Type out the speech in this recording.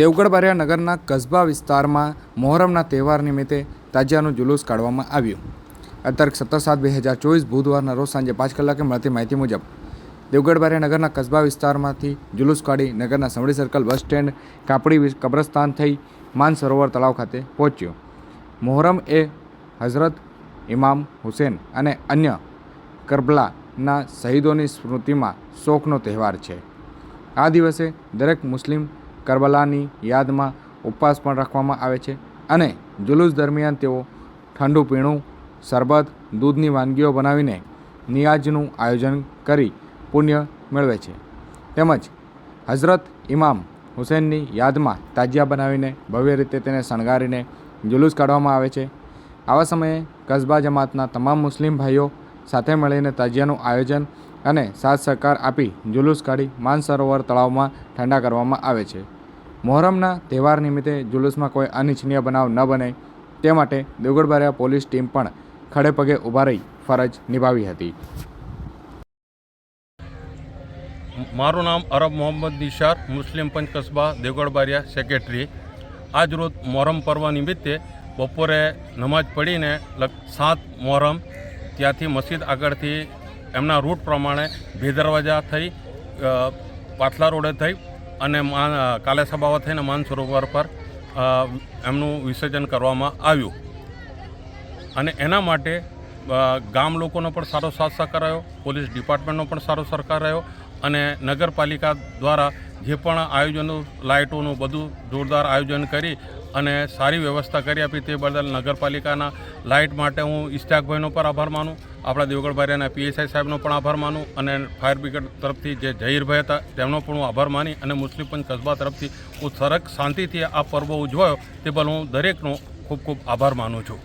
દેવગઢ બારિયા નગરના કસ્બા વિસ્તારમાં મોહરમના તહેવાર નિમિત્તે તાજિયાનું જુલુસ કાઢવામાં આવ્યું. અત્યારે સત્તર સાત બે હજાર ચોવીસ બુધવારના રોજ સાંજે પાંચ કલાકે મળતી માહિતી મુજબ દેવગઢ બારિયા નગરના કસ્બા વિસ્તારમાંથી જુલુસ કાઢી નગરના સમડી સર્કલ બસ સ્ટેન્ડ, કાપડી કબ્રસ્તાન થઈ માન સરોવર તળાવ ખાતે પહોંચ્યો. મોહરમ એ હઝરત ઇમામ હુસેન અને અન્ય કરબલાના શહીદોની સ્મૃતિમાં શોકનો તહેવાર છે. આ દિવસે દરેક મુસ્લિમ કરબલાની યાદમાં ઉપવાસ પણ રાખવામાં આવે છે અને જુલુસ દરમિયાન તેઓ ઠંડુ પીણું, શરબત, દૂધની વાનગીઓ બનાવીને નિયાજનું આયોજન કરી પુણ્ય મેળવે છે. તેમજ હઝરત ઇમામ હુસેનની યાદમાં તાજિયા બનાવીને ભવ્ય રીતે તેને શણગારીને જુલુસ કાઢવામાં આવે છે. આવા સમયે કસ્બા જમાતના તમામ મુસ્લિમ ભાઈઓ સાથે મળીને તાજિયાનું આયોજન અને સાથ સહકાર આપી જુલુસ કાઢી માનસરોવર તળાવમાં ઠંડા કરવામાં આવે છે. મોહરમના તહેવાર નિમિત્તે જુલુસમાં કોઈ અનિચ્છનીય બનાવ ન બને. તે માટે દેવગઢબારિયા પોલીસ ટીમ પણ ખડે પગે ઊભા રહી ફરજ નિભાવી હતી. મારું નામ અરબ મોહમ્મદ નિશાર, મુસ્લિમ પંચ કસ્બા દેવગઢબારિયા સેક્રેટરી. આજ રોજ મોહરમ પર્વ નિમિત્તે બપોરે નમાજ પડીને સાત મોહરમ ત્યાંથી મસ્જિદ આગળથી એમના રૂટ પ્રમાણે ભેદરવાજા થઈ પાથલા રોડે થઈ અને કાલે સભાવા થઈને માન સરોવર પર એમનું વિસર્જન કરવામાં આવ્યું. અને એના માટે ગામ લોકોનો પણ સારો સાથ સહકાર રહ્યો, પોલીસ ડિપાર્ટમેન્ટનો પણ સારો સહકાર રહ્યો અને નગરપાલિકા દ્વારા જે પણ આયોજનો, લાઇટોનું બધું જોરદાર આયોજન કરી અને સારી વ્યવસ્થા કરી આપી તે બદલ નગરપાલિકાના લાઇટ માટે હું ઇશ્તાકભાઈનો પણ આભાર માનું, આપણા દેવગઢ બારિયાના પીએસઆઈ સાહેબનો પણ આભાર માનું અને ફાયર બ્રિગેડ તરફથી જે જહીરભાઈ હતા તેમનો પણ હું આભાર માની અને મુસ્લિમ પંચ કસ્બા તરફથી હું સરક શાંતિથી આ પર્વ ઉજવાયો તે બદલ હું દરેકનો ખૂબ ખૂબ આભાર માનું છું.